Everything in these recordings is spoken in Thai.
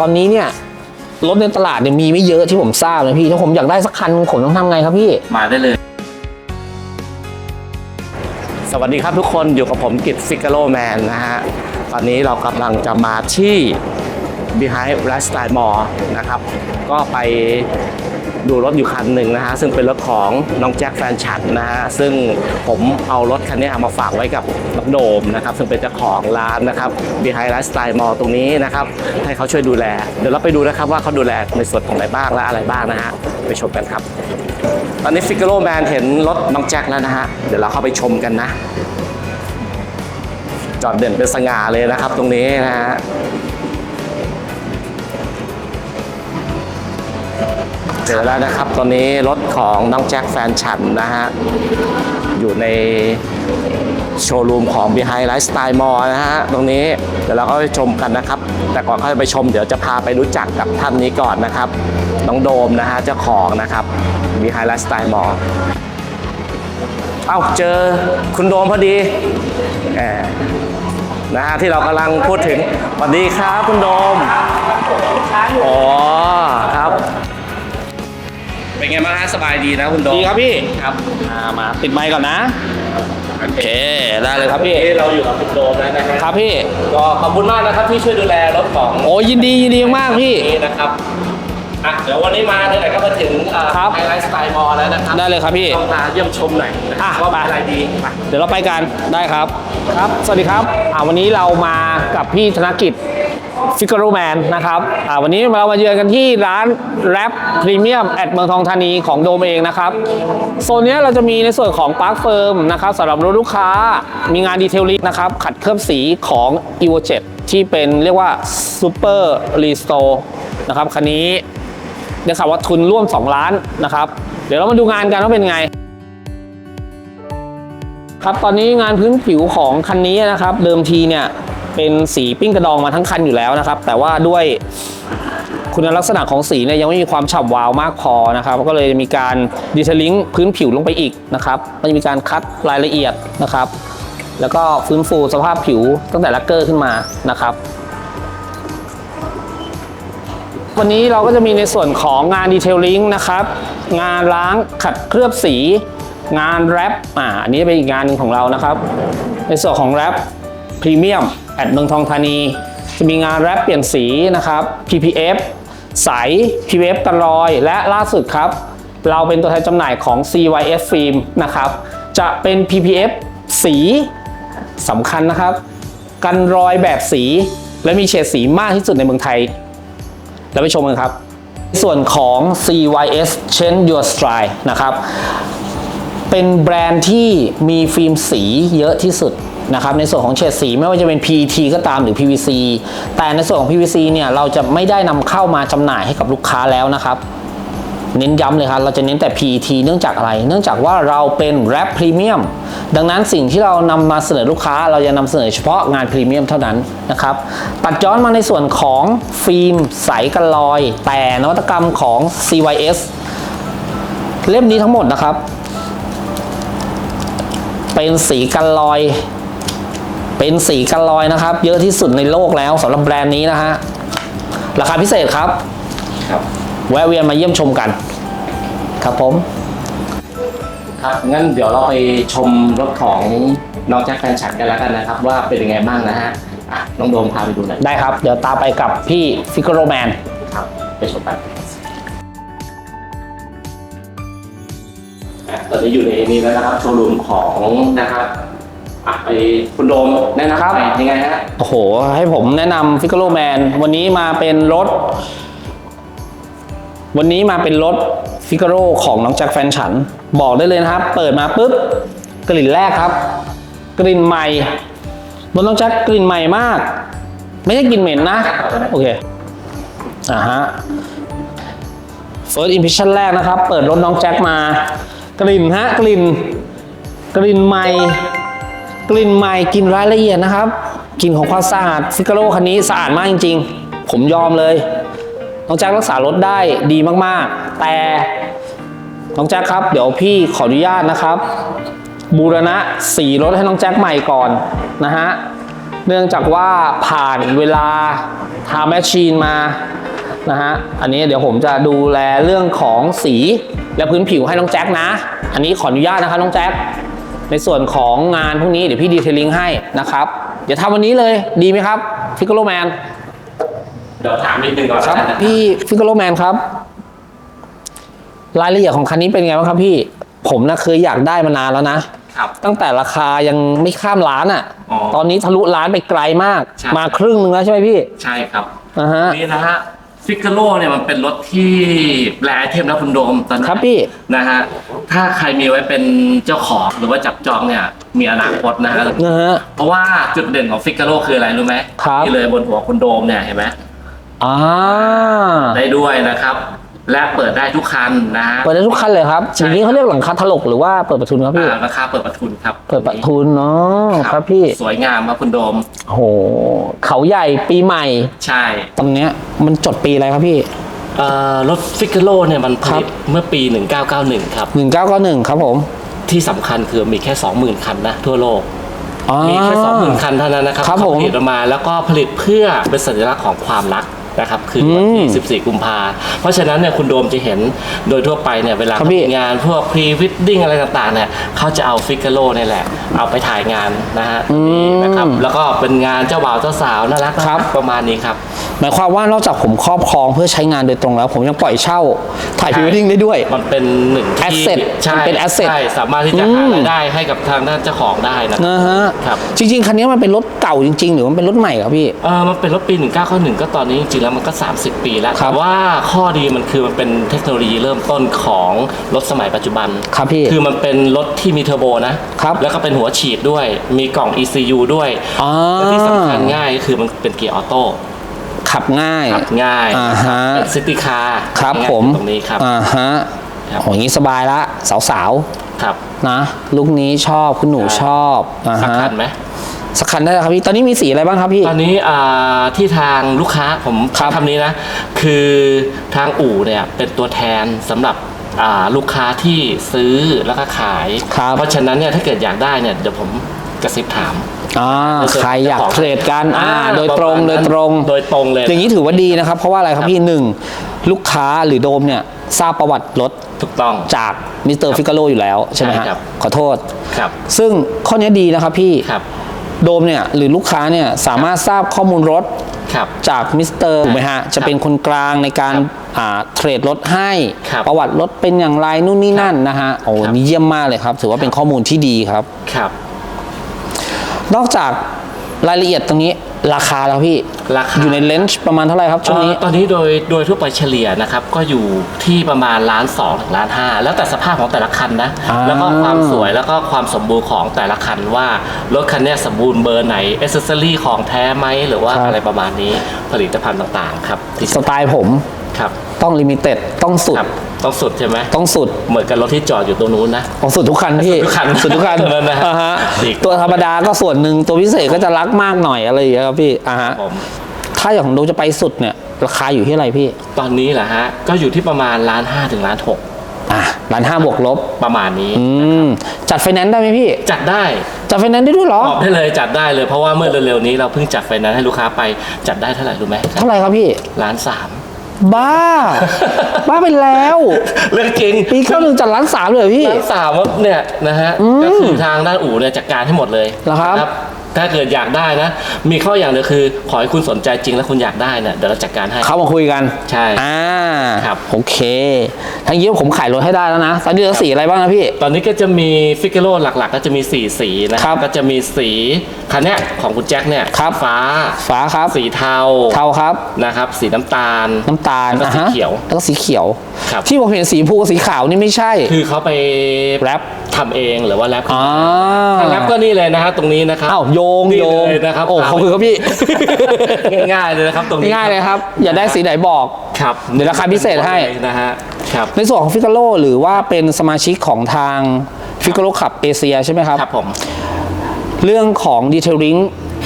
ตอนนี้เนี่ยรถในตลาดเนี่ยมีไม่เยอะที่ผมทราบนะพี่ ถ้าผมอยากได้สักคันผมต้องทำไงครับพี่ มาได้เลย สวัสดีครับทุกคนอยู่กับผมกิตฟิก a โ o แมนนะฮะ ตอนนี้เรากำลังจะมาที่ Behind Lifestyle Mall นะครับ ก็ไป ดูรถอยู่คันหนึ่งนะฮะซึ่งเป็นรถของน้องแจ็คแฟนฉันนะฮะซึ่งผมเอารถคันนี้มาฝากไว้กับน้องโดมนะครับซึ่งเป็นเจ้าของร้านนะครับ Behind Lifestyle Mall ตรงนี้นะครับให้เขาช่วยดูแล เดี๋ยวเราไปดูนะครับว่าเขาดูแลในส่วนของอะไหนบ้างและอะไรบ้างนะฮะไปชมกันครับ ตอนนี้ฟิก a โ o แมนเห็นรถน้องแจ็คแล้วนะฮะเดี๋ยวเราเข้าไปชมกันนะ จอดเด่นเป็นสง่าเลยนะครับตรงนี้นะฮะ เจอแล้วนะครับตอนนี้รถของน้องแจ็คแฟนฉันนะฮะ อยู่ในโชว์รูมของ Behind Lifestyle Mall นะฮะ ตรงนี้เดี๋ยวเราก็ไปชมกันนะครับ แต่ก่อนเข้าไปชมเดี๋ยวจะพาไปรู้จักกับท่านนี้ก่อนนะครับ น้องโดมนะฮะเจ้าของนะครับ Behind Lifestyle Mall เอ้าเจอคุณโดมพอดีแหมนะฮะที่เรากำลังพูดถึงสวัสดีครับคุณโดมอ๋อครับ เป็นไงบ้างฮะสบายดีนะคุณโดมดีครับพี่ครับอ่ามาติดไมค์ก่อนนะโอเคได้เลยครับพี่วันนี้เราอยู่กับคุณโดมแล้วนะฮะครับพี่ก็ขอบคุณมากนะครับที่ช่วยดูแลรถของโอ้ยินดียินดีมากๆพี่นี้นะครับอะเดี๋ยววันนี้มาไหนๆก็มาถึงครับไฮไลท์สไตล์มอลแล้วนะครับได้เลยครับพี่ต้องมาเยี่ยมชมหน่อยนะอะว่าไปมีอะไรดีไปเดี๋ยวเราไปกันได้ครับครับ สวัสดีครับอ่าวันนี้เรามากับพี่ธนกิจ ฟิกเกอร์แมนนะครับวันนี้เรามาเยือนกันที่ร้านแรปพรีเมียมแอดเมืองทองธานีของโดมเองนะครับ โซนนี้เราจะมีในส่วนของปาร์คเฟิร์มนะครับสำหรับรถลูกค้ามีงานดีเทลลิงนะครับ ขัดเคลือบสีของ e v o 7ที่เป็นเรียกว่า Super Restore นะครับคันนี้ได้ข่าวว่าทุนร่วม 2 ล้านนะครับ เดี๋ยวเรามาดูงานกันว่าเป็นไงครับตอนนี้งานพื้นผิวของคันนี้นะครับ เดิมทีเนี่ย เป็นสีปิ้งกระดองมาทั้งคันอยู่แล้วนะครับ แต่ว่าด้วยคุณลักษณะของสีเนี่ยยังไม่มีความฉ่ำวาวมากพอนะครับ ก็เลยมีการดีเทลลิงพื้นผิวลงไปอีกนะครับก็จะมีการคัดรายละเอียดนะครับ แล้วก็ฟื้นฟูสภาพผิวตั้งแต่ลักเกอร์ขึ้นมานะครับวันนี้เราก็จะมีในส่วนของงานดีเทลลิงนะครับ งานล้างขัดเคลือบสี งานแรปอ่าอันนี้เป็นอีกงานหนึ่งของเรานะครับ ในส่วนของแรปพรีเมียม แอดเมืองทองธานี จะมีงานแรปเปลี่ยนสีนะครับ PPF ใส PPF ตะลอย และล่าสุดครับ เราเป็นตัวแทนจำหน่ายของ CYF Film นะครับ จะเป็น PPF สีสำคัญนะครับ กันรอยแบบสี และมีเฉดสีมากที่สุดในเมืองไทย แล้วไปชมกันครับ ส่วนของ CYS Change Your Stride นะครับ เป็นแบรนด์ที่มีฟิล์มสีเยอะที่สุด นะครับในส่วนของเฉดสีไม่ว่าจะเป็น PET ก็ตามหรือ PVC แต่ในส่วนของ PVC เนี่ยเราจะไม่ได้นำเข้ามาจำหน่ายให้กับลูกค้าแล้วนะครับเน้นย้ำเลยครับ เราจะเน้นแต่ PET เนื่องจากอะไร เนื่องจากว่าเราเป็นแรปพรีเมียม ดังนั้นสิ่งที่เรานำมาเสนอลูกค้า เราจะนำเสนอเฉพาะงานพรีเมียมเท่านั้นนะครับ ตัดย้อนมาในส่วนของฟิล์มใสกันลอย แต่นวัตกรรมของ CYS เล่มนี้ทั้งหมดนะครับ เป็นสีกันลอย เป็นสีกันลอยนะครับ เยอะที่สุดในโลกแล้วสำหรับแบรนด์นี้นะฮะราคาพิเศษครับ ครับ แวะเวียนมาเยี่ยมชมกัน ครับผม ครับ งั้นเดี๋ยวเราไปชมรถของน้องแจ็คแฟนฉันกันแล้วกันนะครับ ว่าเป็นยังไงบ้างนะฮะอะน้องโดมพาไปดูหน่อยได้ครับ เดี๋ยวตามไปกับพี่ฟิกโรแมน ครับ ไปชมกันอะตอนนี้อยู่ในนี้แล้วนะครับโชว์รูมของนะครับ อะไปคุณโดมแนะนำครับหน่อยยังไงฮะโอ้โห ให้ผมแนะนำฟิกโรแมนวันนี้มาเป็นรถ วันนี้มาเป็นรถฟิกโรของน้องแจ็คแฟนฉัน บอกได้เลยนะครับ เปิดมาปุ๊บ กลิ่นแรกครับ กลิ่นใหม่บนน้องแจ็คกลิ่นใหม่มาก ไม่ใช่กลิ่นเหม็นนะ โอเคอ่าฮะ First Impression แรกนะครับ เปิดรถน้องแจ็คมา กลิ่นฮะ กลิ่น กลิ่นใหม่ กลิ่นใหม่กลิ่นรายละเอียดนะครับกลิ่นของความสะอาดฟิกาโรคันนี้สะอาดมากจริง ๆ ผมยอมเลย น้องแจ็ครักษารถได้ดีมากๆ แต่น้องแจ็คครับ เดี๋ยวพี่ขออนุญาตนะครับ บูรณะสีรถให้น้องแจ็คใหม่ก่อนนะฮะเนื่องจากว่าผ่านเวลาทาแมชชีนมานะฮะอันนี้เดี๋ยวผมจะดูแลเรื่องของสีและพื้นผิวให้น้องแจ็คนะ อันนี้ขออนุญาตนะครับน้องแจ็ค ในส่วนของงานพวกนี้เดี๋ยวพี่ดีเทลลิ่งให้นะครับเดี๋ยวทำวันนี้เลยดีไหมครับฟิกโกโลแมนเดี๋ยวถามนิดนึงก่อนครับแล้วกันนะพี่ฟิกโกโลแมนครับ รายละเอียดของคันนี้เป็นไงบ้างครับพี่ ผมนะเคยอยากได้มานานแล้วนะครับตั้งแต่ราคายังไม่ข้ามล้านอะอ๋อตอนนี้ทะลุล้านไปไกลมากใช่มาครึ่งนึงแล้วใช่ไหมพี่ ใช่ครับนะฮะนี่นะฮะ ฟิกเกโลเนี่ยมันเป็นรถที่แบรนด์ไอเทมนะคุณโดมตอนนี้ครับพี่ นะฮะถ้าใครมีไว้เป็นเจ้าของหรือว่าจับจองเนี่ยมีอนาคตนะฮะนะฮะ เพราะว่าจุดเด่นของฟิกเกโลคืออะไรรู้ไหมครับนี่เลยบนหัวคุณโดมเนี่ยเห็นไหมอ่า ได้ด้วยนะครับ และเปิดได้ทุกคันนะฮะ เปิดได้ทุกคันเลยครับใช่ อย่างนี้เขาเรียกหลังคาถลกหรือว่าเปิดประทุนครับพี่ อ่าราคาเปิดประทุนครับเปิดประทุนเนาะครับพี่สวยงามครับคุณโดมโหเขาใหญ่ปีใหม่ ใช่ ตรงเนี้ยมันจดปีอะไรครับพี่ เอ่อรถฟิกเกโลเนี่ยมันผครัลิบตเมื่อปี 1991 ครับ 1991ครับผมที่สำคัญคือมีแค่ 20,000 คันนะทั่วโลก อ๋อ มีแค่ 20,000 คันเท่านั้นนะครับครับเขาผมผลิตออกมาแล้วก็ผลิตเพื่อเป็นสัญลักษณ์ของความรัก นะครับคือวันอืที่ม14 กุมภาเพราะฉะนั้นเนี่ยคุณโดมจะเห็นโดยทั่วไปเนี่ยเวลาครับพี่มีงานพวกพรีวิดดิ้งอะไรต่างๆเนี่ยเขาจะเอาฟิกเกโลเนี่ยแหละ เอาไปถ่ายงานนะฮะนี่นะครับแล้วก็เป็นงานเจ้าบ่าวเจ้าสาวน่ารักๆครับประมาณนี้ครับหมายความว่านอกจากผมครอบครองเพื่อใช้งานโดยตรงแล้ว ผมยังปล่อยเช่าถ่ายพรีเวดดิ้งได้ด้วย มันเป็นหนึ่งที่ Asset ใช่มันเป็น asset ใช่สามารถที่จะอืหามรายได้ให้กับทางด้านเจ้าของได้นะนะฮะครับจริง ๆ คันนี้มันเป็นรถเก่าจริง ๆ หรือมันเป็นรถใหม่ครับพี่เออมันเป็นรถปี 1991 ก็ตอนนี้จริงๆแล้วมันก็ 30 ปีแล้วครับแต่ว่าข้อดีมันคือมันเป็นเทคโนโลยีเริ่มต้นของรถสมัยปัจจุบันครับพี่คือมันเป็นรถที่มีเทอร์โบนะครับแล้วก็เป็นหัวฉีดด้วย มีกล่อง ECU ด้วยอ่า และที่สำคัญง่ายก็คือมันเป็นเกียร์ออโต้ขับง่าย ขับง่ายอ่าฮะเป็นซิตี้คาร์ครับผมตรงนี้ครับ อ่าฮะครับ โหอย่างนี้สบายละสาวครับ ๆนะลุคนี้ชอบคุณหนูชอบอ่าสักฮะคันไหม สักคันได้ครับพี่ ตอนนี้มีสีอะไรบ้างครับพี่ ตอนนี้อ่าที่ทางลูกค้าผมครับใช้คำนี้นะ คือทางอู่เนี่ยเป็นตัวแทนสำหรับอ่าลูกค้าที่ซื้อแล้วก็ขาย ครับ เพราะฉะนั้นเนี่ยถ้าเกิดอยากได้เนี่ยเดี๋ยวผมกระซิบถาม อ่าในส่วนใครอยากของเทรดกันอ่าอ่าโดยตรงประมาณโดยนั้นตรงโดยตรงเลย อย่างนี้ถือว่าดีนะครับ เพราะว่าอะไรครับพี่หนึ่งลูกค้าหรือโดมเนี่ยทราบประวัติรถ ถูกต้อง จากมิสเตอร์ฟิกาโลอยู่แล้ว ใช่ไหมฮะใช่ครับ ขอโทษ ครับ ซึ่งข้อนี้ดีนะครับพี่ ครับ โดมเนี่ยหรือลูกค้าเนี่ยสามารถทราบข้อมูลรถครับจากมิสเตอร์ถูกไหมฮะจะเป็นคนกลางในการครับอ่าเทรดรถให้ครับประวัติรถเป็นอย่างไรนู่นนี่นั่นนะฮะโอ้ครับนี่เยี่ยมมากเลยครับ ถือว่าเป็นข้อมูลที่ดีครับครับ นอกจากรายละเอียดตรงนี้ ราคาแล้วพี่ ราคา อยู่ในเลนส์ประมาณเท่าไหร่ครับช่วงนี้ เอ่อตอนนี้โดยโดยทั่วไปเฉลี่ยนะครับก็อยู่ที่ประมาณล้านสองถึงล้านห้าแล้วแต่สภาพของแต่ละคันนะอ่า แล้วก็ความสวยแล้วก็ความสมบูรณ์ของแต่ละคันว่ารถคันเนี้ยสมบูรณ์เบอร์ไหนเอเซอรี่ของแท้ไหมหรือว่าอะไรประมาณนี้ผลิตภัณฑ์ต่างๆครับที่สไตล์ผม ครับ ต้องลิมิเต็ดต้องสุด ครับต้องสุดใช่ไหมต้องสุดเหมือนกับรถที่จอดอยู่ตรงนู้นนะต้องสุดทุกคันพี่สุดทุกคันสุดทุกคันตรงนั้นนะฮะอ่าฮะอีก ตัวธรรมดาก็ส่วนหนึ่งตัวพิเศษก็จะรักมากหน่อยอะไรอย่างเงี้ยครับพี่อ่าฮะผม ถ้าอย่างของดูจะไปสุดเนี่ย ราคาอยู่ที่อะไรพี่ ตอนนี้แหละฮะ ก็อยู่ที่ประมาณล้านห้าถึงล้านหกอะล้านห้าบวกลบ ประมาณนี้ อืม จัดไฟแนนซ์ได้ไหมพี่ จัดได้จัดไฟแนนซ์ได้ด้วยเหรอ ตอบได้เลยจัดได้เลยเพราะว่าเมื่อเร็วๆนี้เราเพิ่งจัดไฟแนนซ์ให้ลูกค้าไปจัดได้เท่าไหร่รู้ไหมเท่าไหร่ครับพี่ล้านสาม บ้า บ้าไปแล้ว เรื่องจริงปีเข้าหนึ่งจัดล้านสามเลยเหรอพี่ล้านสามเนี่ยนะฮะก็คือทางด้านอู่เนี่ยจัดการให้หมดเลยเหรอครับนะ ถ้าเกิดอยากได้นะ มีข้ออย่างเดียวคือ ขอให้คุณสนใจจริงแล้วคุณอยากได้เนี่ยเดี๋ยวเราจัดการให้ เข้ามาคุยกันใช่อ่าครับ โอเคทั้งนี้ผมขายรถให้ได้แล้วนะ ตอนนี้เหลือสีอะไรบ้างนะพี่ ตอนนี้ก็จะมีฟิกเกโรหลักๆ ก็จะมี 4 สีนะครับก็จะมีสีคันเนี้ยของคุณแจ็คเนี่ยครับ ฟ้า ฟ้าครับสีเทาเทาครับ นะครับ สีน้ำตาล น้ำตาลแล้วก็สีอ่าฮะเขียวแล้วก็สีเขียว ครับ ที่ผมเห็นสีพูกับสีขาวนี่ไม่ใช่ คือเขาไปแรปทำเองหรือว่าแรปอ่าถ้าแรปก็นี่เลยนะฮะตรงนี้นะครับ อ้าวโยงนี่โยงเลยนะครับโอ้ขอบคุณครับพี่ ง่ายๆเลยนะครับตรงนี้ง่ายๆเลยครับ อย่าได้สีไหนบอก ครับเดี๋ยวราคาพิเศษให้ นะฮะครับในส่วนของฟิกาโลหรือว่าเป็นสมาชิกของทางฟิกาโลขับเอเชียใช่ไหมครับ ครับผม เรื่องของดีเทลลิ่ง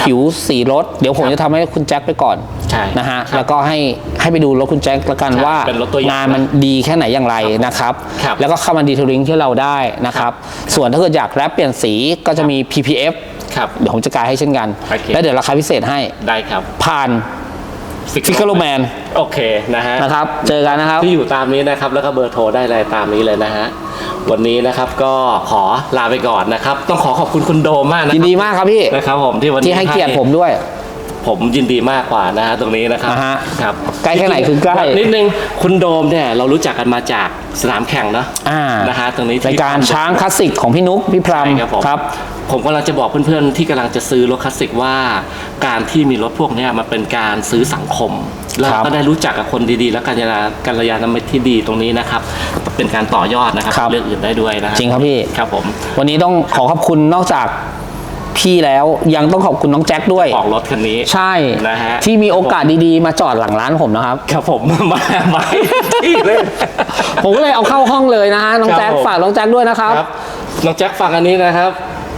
ผิวสีรถ เดี๋ยวผมจะทำให้คุณแจ็คไปก่อนใช่นะฮะครับแล้วก็ให้ให้ไปดูรถคุณแจ็คละกันครับว่าเป็นรถตัวอย่างงานมันดีแค่ไหนอย่างไรนะครับ ครับแล้วก็เข้ามาดีเทลลิ่งที่เราได้นะครับ ส่วนถ้าเกิดอยากแรปเปลี่ยนสีก็จะมี PPF ครับเดี๋ยวผมจะกายให้เช่นกัน โอเค แล้วเดี๋ยวราคาพิเศษให้ได้ครับผ่านฟิกเกอร์แมนโอเคนะฮะ นะครับ เจอกันนะครับ ที่อยู่ตามนี้นะครับ แล้วก็เบอร์โทรได้เลยตามนี้เลยนะฮะ วันนี้นะครับก็ขอลาไปก่อนนะครับ ต้องขอขอบคุณคุณโดมมากนะยินดีมากครับพี่ นะครับผมที่วันนี้ที่ให้เกียรติผมด้วย ผมยินดีมากกว่านะฮะตรงนี้นะครับอ่าฮะครับใกล้แค่ไหนคือใกล้นิดนึงคุณโดมเนี่ยเรารู้จักกันมาจากสนามแข่งเนอะอ่านะฮะตรงนี้ที่ รายการช้างคลาสสิกของพี่นุ๊กพี่พรใช่ครับผมครับ ผมกำลังจะบอกเพื่อนๆ ที่กำลังจะซื้อรถคลาสสิกว่า การที่มีรถพวกเนี้ยมันเป็นการซื้อสังคม แล้วครับก็ได้รู้จักกับคนดีๆ และการยาการยานมิตรที่ดีตรงนี้นะครับ เป็นการต่อยอดนะครับครับเรื่องอื่นได้ด้วยนะจริงครับพี่ ครับผม วันนี้ต้องขอขอบคุณนอกจาก พี่แล้วยังต้องขอบคุณน้องแจ็คด้วยออกรถคันนี้ใช่นะฮะที่มีโอกาสดีๆ มาจอดหลังร้านผมนะครับครับผมมามาที่เลยผมก็เลยเอาเข้าห้องเลยนะฮะน้องครับแจ็คผมฝากน้องแจ็คด้วยนะครับครับน้องแจ็คฟังอันนี้นะครับ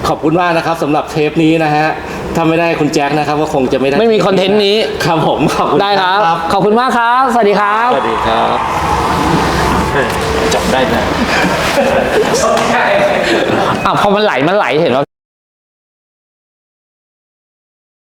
ขอบคุณมากนะครับสำหรับเทปนี้นะฮะถ้าไม่ได้คุณแจ็คนะครับก็คงจะไม่ได้ไม่มีคอนเทนต์นี้ครับผมขอบคุณได้ครับ ขอบคุณมากครับ สวัสดีครับสวัสดีครับจบได้นะอะพอมันไหลมันไหลเห็นว่า